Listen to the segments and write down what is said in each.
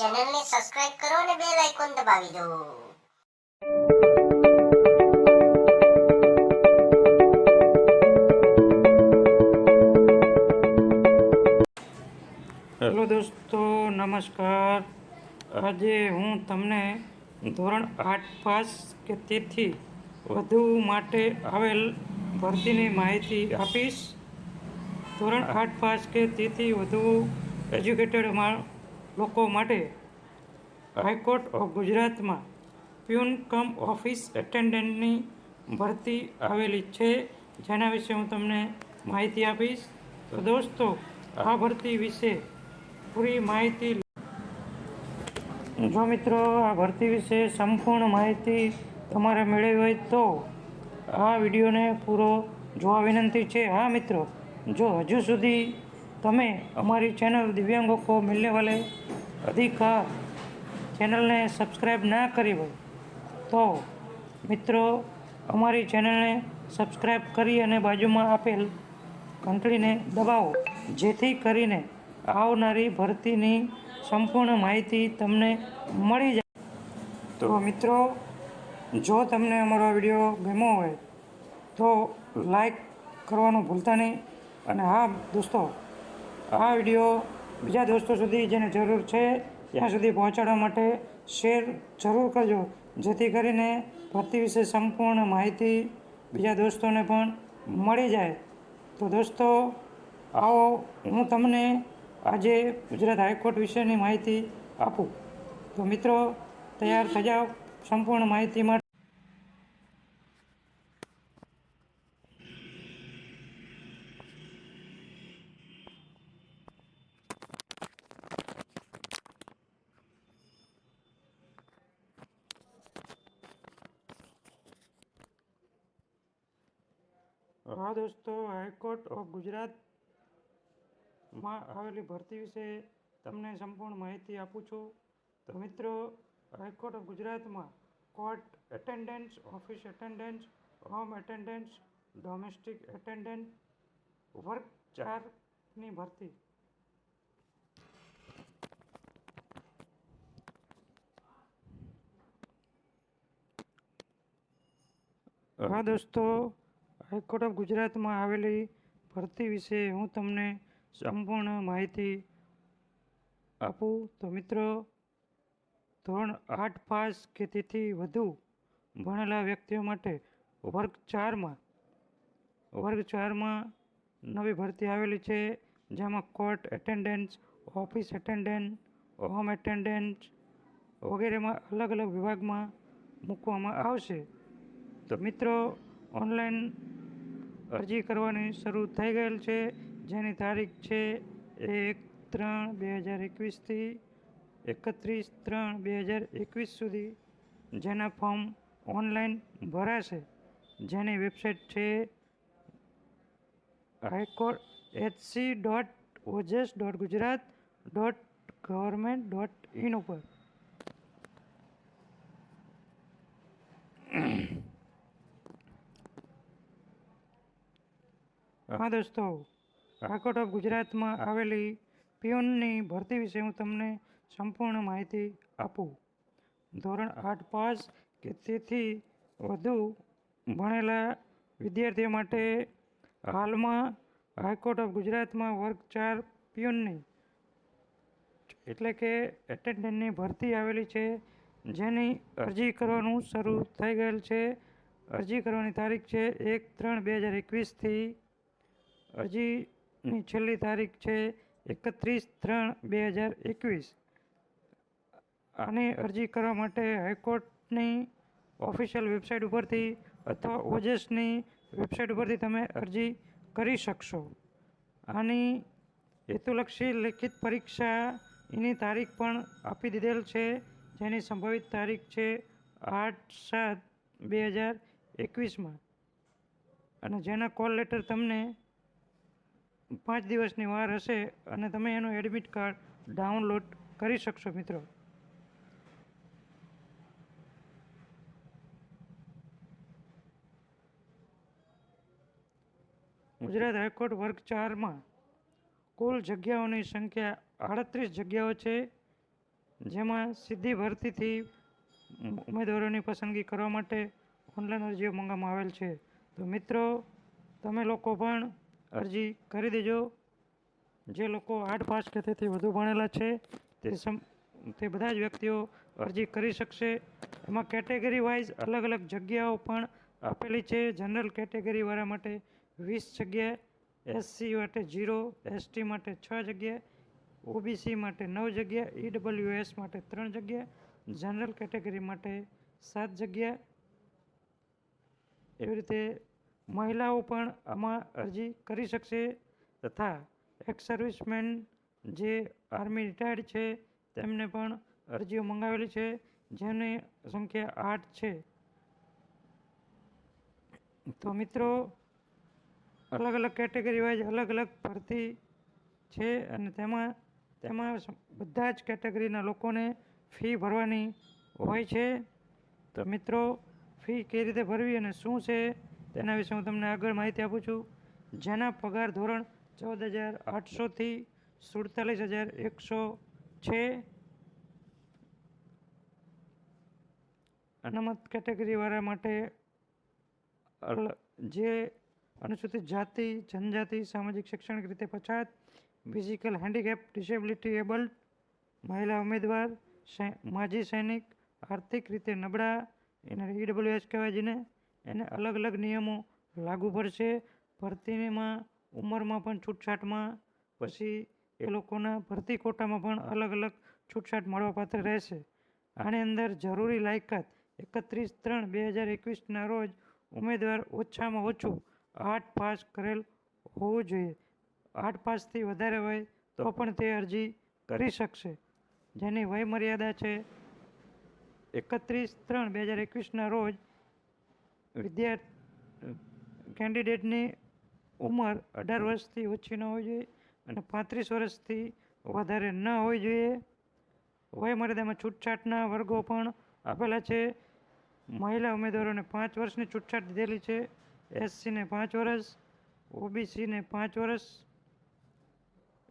ચેનલને સબસ્ક્રાઇબ કરો અને બેલ આઇકોન દબાવી દો. હેલો દોસ્તો નમસ્કાર. આજે હું તમને ધોરણ આઠ પાસ કે તેથી વધુ માટે આવેલ ભરતીની માહિતી આપીશ. ધોરણ આઠ પાસ કે તેથી વધુ એજ્યુકેટેડ લોકો માટે હાઈકોર્ટ ઓફ ગુજરાતમાં પ્યુન કમ ઓફિસ એટેન્ડન્ટની ભરતી આવેલી છે જેના વિશે હું તમને માહિતી આપીશ. તો દોસ્તો આ ભરતી વિશે પૂરી માહિતી જો મિત્રો આ ભરતી વિશે સંપૂર્ણ માહિતી તમારે મેળવી હોય તો આ વિડીયોને પૂરો જોવા વિનંતી છે. હા મિત્રો જો હજુ સુધી તમે અમારી ચેનલ દિવ્યાંગો મિલને વાલે અધિકાર ચેનલને સબસ્ક્રાઈબ ના કરી હોય તો મિત્રો અમારી ચેનલને સબસ્ક્રાઈબ કરી અને બાજુમાં આપેલ ઘંટડીને દબાવો. જેથી કરીને આવનારી ભરતીની સંપૂર્ણ માહિતી તમને મળી જાય. તો મિત્રો, જો તમને અમારો વીડિયો ગમ્યો હોય તો લાઈક કરવાનું ભૂલતા નહીં. અને હા, દોસ્તો આ વીડિયો બીજા દોસ્તો સુધી જેને જરૂર છે, ત્યાં સુધી પહોંચાડવા માટે શેર જરૂર કરજો. જેથી કરીને ભરતી વિશે સંપૂર્ણ માહિતી બીજા દોસ્તોને પણ મળી જાય. તો દોસ્તો, આવો હું તમને આજે ગુજરાત હાઈકોર્ટ વિશેની માહિતી આપું. તો મિત્રો, તૈયાર થઈ જાઓ સંપૂર્ણ માહિતી માટે હા દોસ્તો હાઈકોર્ટ ઓફ ગુજરાતમાં આવેલી ભરતી વિશે તમને સંપૂર્ણ માહિતી આપું છું. તો મિત્રો હાઈકોર્ટ ઓફ ગુજરાતમાં court attendance office attendance home attendance domestic attendant work ચારની ભરતી. હા દોસ્તો હાઈકોર્ટ ઓફ ગુજરાતમાં આવેલી ભરતી વિશે હું તમને સંપૂર્ણ માહિતી આપું. તો મિત્રો ધોરણ આઠ પાસ કે તેથી વધુ ભણેલા વ્યક્તિઓ માટે વર્ગ ચારમાં વર્ગ ચારમાં નવી ભરતી આવેલી છે જેમાં court attendance office attendant home attendant વગેરેમાં અલગ અલગ વિભાગમાં મૂકવામાં આવશે. તો મિત્રો ઓનલાઈન અરજી કરવાની શરૂ થઈ ગયેલ છે. જેની તારીખ છે એક ત્રણ બે હજાર એકવીસથી એકત્રીસ ત્રણ બે હજાર એકવીસ સુધી જેના ફોર્મ ઓનલાઈન ભરાશે. જેની વેબસાઇટ છે high court HC dot OJAS dot Gujarat dot government dot in ઉપર. હા. દોસ્તો હાઈકોર્ટ ઓફ ગુજરાતમાં આવેલી પિયોનની ભરતી વિશે હું તમને સંપૂર્ણ માહિતી આપું. ધોરણ આઠ પાસ કે તેથી વધુ ભણેલા વિદ્યાર્થીઓ માટે હાલમાં હાઈકોર્ટ ઓફ ગુજરાતમાં વર્ગ ચાર પિયોનની એટલે કે એટેન્ડન્ટની ભરતી આવેલી છે. જેની અરજી કરવાનું શરૂ થઈ ગયેલ છે. અરજી કરવાની તારીખ છે એક ત્રણ બે હજાર એકવીસથી અરજીની છેલ્લી તારીખ છે એકત્રીસ ત્રણ બે હજાર એકવીસ. આની અરજી કરવા માટે હાઈકોર્ટની ઓફિશિયલ વેબસાઇટ ઉપરથી અથવા ઓજેસની વેબસાઇટ ઉપરથી તમે અરજી કરી શકશો. આની હેતુલક્ષી લેખિત પરીક્ષા એની તારીખ પણ આપી દીધેલ છે જેની સંભવિત તારીખ છે આઠ સાત બે હજાર એકવીસમાં. અને જેના કોલ લેટર તમને પાંચ દિવસની વાર હશે અને તમે એનું એડમિટ કાર્ડ ડાઉનલોડ કરી શકશો મિત્રો. ગુજરાત હાઈકોર્ટ વર્ગ ચારમાં કુલ જગ્યાઓની સંખ્યા આડત્રીસ જગ્યાઓ છે જેમાં સીધી ભરતીથી ઉમેદવારોની પસંદગી કરવા માટે ઓનલાઈન અરજીઓ મંગાવવામાં આવેલ છે. તો મિત્રો તમે લોકો પણ અરજી કરી દેજો. જે લોકો આઠ પાસ કે તેથી વધુ ભણેલા છે તે સમ તે બધા જ વ્યક્તિઓ અરજી કરી શકશે. એમાં કેટેગરી વાઇઝ અલગ અલગ જગ્યાઓ પણ આપેલી છે. જનરલ કેટેગરીવાળા માટે વીસ જગ્યા એસસી માટે જીરો એસટી માટે છ જગ્યા ઓબીસી માટે નવ જગ્યા ઈડબ્લ્યુએસ માટે ત્રણ જગ્યા જનરલ કેટેગરી માટે સાત જગ્યા. એવી રીતે મહિલાઓ પણ આમાં અરજી કરી શકશે તથા એક્સ સર્વિસમેન જે આર્મી રિટાયર્ડ છે, તેમને પણ અરજીઓ મંગાવેલી છે, જેની સંખ્યા આઠ છે. તો મિત્રો, અલગ અલગ કેટેગરી વાઇઝ અલગ અલગ ભરતી છે અને તેમાં તેમાં બધા જ કેટેગરીના લોકોને ફી ભરવાની હોય છે. તો મિત્રો ફી કઈ રીતે ભરવી અને શું છે? તેના વિશે હું તમને આગળ માહિતી આપું છું. જેના પગાર ધોરણ ચૌદ હજાર આઠસોથી સુડતાલીસ હજાર એકસો છે. અનામત કેટેગરીવાળા માટે જે અનુસૂચિત જાતિ જનજાતિ સામાજિક શૈક્ષણિક રીતે પછાત ફિઝિકલ હેન્ડીકેપ ડિસેબિલિટી એબલ્ડ મહિલા ઉમેદવાર સૈ- માજી સૈનિક આર્થિક રીતે નબળા એને ઈડબ્લ્યુએસ કહેવાય જેને એને અલગ અલગ નિયમો લાગુ પડશે ભરતીમાં ઉંમરમાં પણ છૂટછાટમાં. પછી એ લોકોના ભરતી કોટામાં પણ અલગ અલગ છૂટછાટ મળવાપાત્ર રહેશે. આની અંદર જરૂરી લાયકાત એકત્રીસ ત્રણ બે હજાર એકવીસના રોજ ઉમેદવાર ઓછામાં ઓછું આઠ પાસ કરેલ હોવું જોઈએ. આઠ પાસથી વધારે હોય તો પણ તે અરજી કરી શકશે. જેની વયમર્યાદા છે એકત્રીસ ત્રણ બે હજાર એકવીસના રોજ વિદ્યાર્થી કેન્ડિડેટની ઉંમર અઢાર વર્ષથી ઓછી ન હોવી જોઈએ અને પાંત્રીસ વર્ષથી વધારે ન હોવી જોઈએ. વયમર્યાદામાં છૂટછાટના વર્ગો પણ આપેલા છે. મહિલા ઉમેદવારોને પાંચ વર્ષની છૂટછાટ દીધેલી છે. એસસીને પાંચ વર્ષ ઓબીસીને પાંચ વર્ષ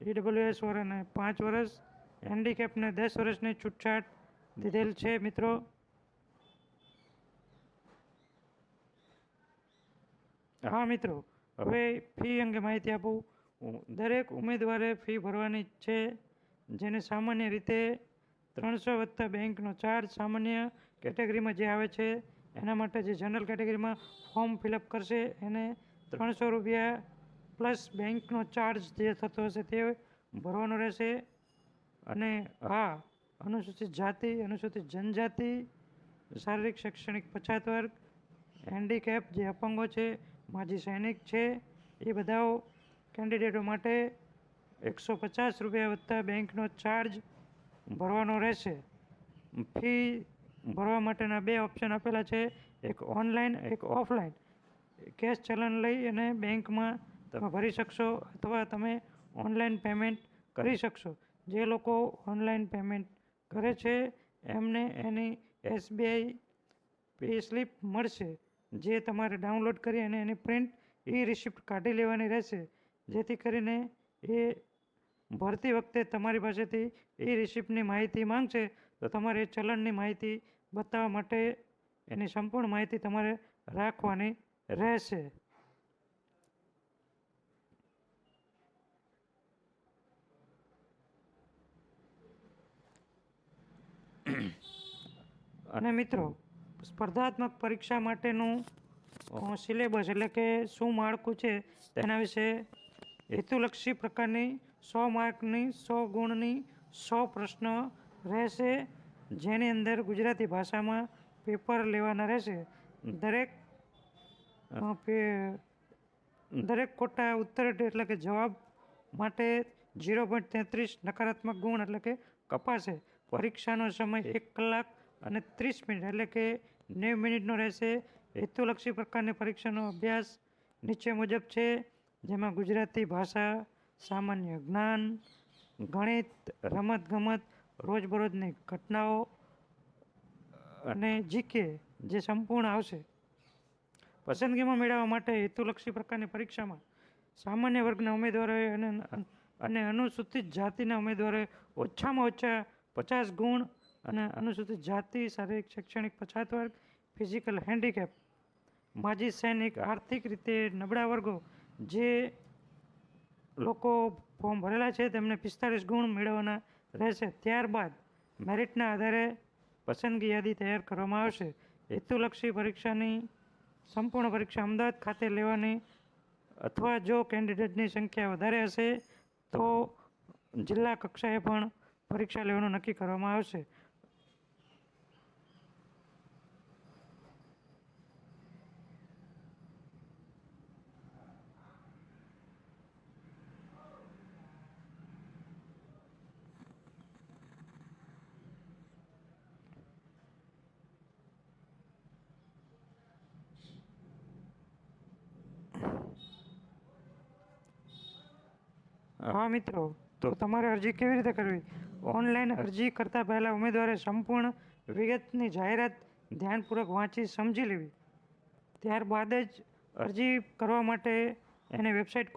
ઈડબ્લ્યુએસ વાળાને પાંચ વર્ષ હેન્ડીકેપને દસ વર્ષની છૂટછાટ દીધેલ છે મિત્રો. હા. મિત્રો, હવે ફી અંગે માહિતી આપું. દરેક ઉમેદવારે ફી ભરવાની છે, જેને સામાન્ય રીતે ત્રણસો વત્તા બેંકનો ચાર્જ સામાન્ય કેટેગરીમાં જે આવે છે, એના માટે જે જનરલ કેટેગરીમાં ફોર્મ ફિલઅપ કરશે, એને ત્રણસો રૂપિયા પ્લસ બેંકનો ચાર્જ જે થતો હશે તે ભરવાનો રહેશે. અને હા, અનુસૂચિત જાતિ, અનુસૂચિત જનજાતિ, શારીરિક, શૈક્ષણિક, પછાત વર્ગ, હેન્ડીકેપ જે અપંગો છે માજી સૈનિક છે. એ બધાઓ કેન્ડિડેટો માટે એકસો પચાસ રૂપિયા વત્તા બેંકનો ચાર્જ ભરવાનો રહેશે. ફી ભરવા માટેના બે ઓપ્શન આપેલા છે. એક ઓનલાઈન, એક ઓફલાઈન. કેશ ચલણ લઈ અને બેંકમાં તમે ભરી શકશો અથવા તમે ઓનલાઈન પેમેન્ટ કરી શકશો. જે લોકો ઓનલાઈન પેમેન્ટ કરે છે, એમને એની એસબીઆઈ પે સ્લિપ મળશે. જે તમારે ડાઉનલોડ કરી અને એની પ્રિન્ટ ઈ રિસિપ્ટ કાઢી લેવાની રહેશે. જેથી કરીને એ ભરતી વખતે તમારી પાસેથી એ રિસિપ્ટની માહિતી માંગશે તો તમારે એ ચલણની માહિતી બતાવવા માટે એની સંપૂર્ણ માહિતી તમારે રાખવાની રહેશે. અને મિત્રો સ્પર્ધાત્મક પરીક્ષા માટેનું સિલેબસ એટલે કે શું માળખું છે તેના વિશે હેતુલક્ષી પ્રકારની સો માર્કની સો ગુણની સો પ્રશ્ન રહેશે જેની અંદર ગુજરાતી ભાષામાં પેપર લેવાના રહેશે. દરેક દરેક ખોટા ઉત્તર એટલે કે જવાબ માટે ઝીરો પોઈન્ટ તેત્રીસ નકારાત્મક ગુણ એટલે કે કપાશે. પરીક્ષાનો સમય એક કલાક અને ત્રીસ મિનિટ એટલે કે નેવું મિનિટનો રહેશે. હેતુલક્ષી પ્રકારની પરીક્ષાનો અભ્યાસ નીચે મુજબ છે, જેમાં ગુજરાતી ભાષા, સામાન્ય જ્ઞાન, ગણિત, રમતગમત, રોજબરોજની ઘટનાઓ અને જીકે જે સંપૂર્ણ આવશે. પસંદગીમાં મેળવવા માટે હેતુલક્ષી પ્રકારની પરીક્ષામાં સામાન્ય વર્ગના ઉમેદવારોએ અને અને અનુસૂચિત જાતિના ઉમેદવારોએ ઓછામાં ઓછા પચાસ ગુણ અને અનુસૂચિત જાતિ શારીરિક શૈક્ષણિક પછાત વર્ગ ફિઝિકલ હેન્ડીકેપ માજી સૈનિક આર્થિક રીતે નબળા વર્ગો જે લોકો ફોર્મ ભરેલા છે તેમને પિસ્તાળીસ ગુણ મેળવવાના રહેશે. ત્યારબાદ મેરિટના આધારે પસંદગી યાદી તૈયાર કરવામાં આવશે. હેતુલક્ષી પરીક્ષાની સંપૂર્ણ પરીક્ષા અમદાવાદ ખાતે લેવાની અથવા જો કેન્ડિડેટની સંખ્યા વધારે હશે તો જિલ્લા કક્ષાએ પણ પરીક્ષા લેવાનું નક્કી કરવામાં આવશે. હા. મિત્રો. તો તમારે અરજી કેવી રીતે કરવી? ઓનલાઈન અરજી કરતાં પહેલાં ઉમેદવારે સંપૂર્ણ વિગતની જાહેરાત ધ્યાનપૂર્વક વાંચી સમજી લેવી. ત્યારબાદ જ અરજી કરવા માટે એને વેબસાઇટ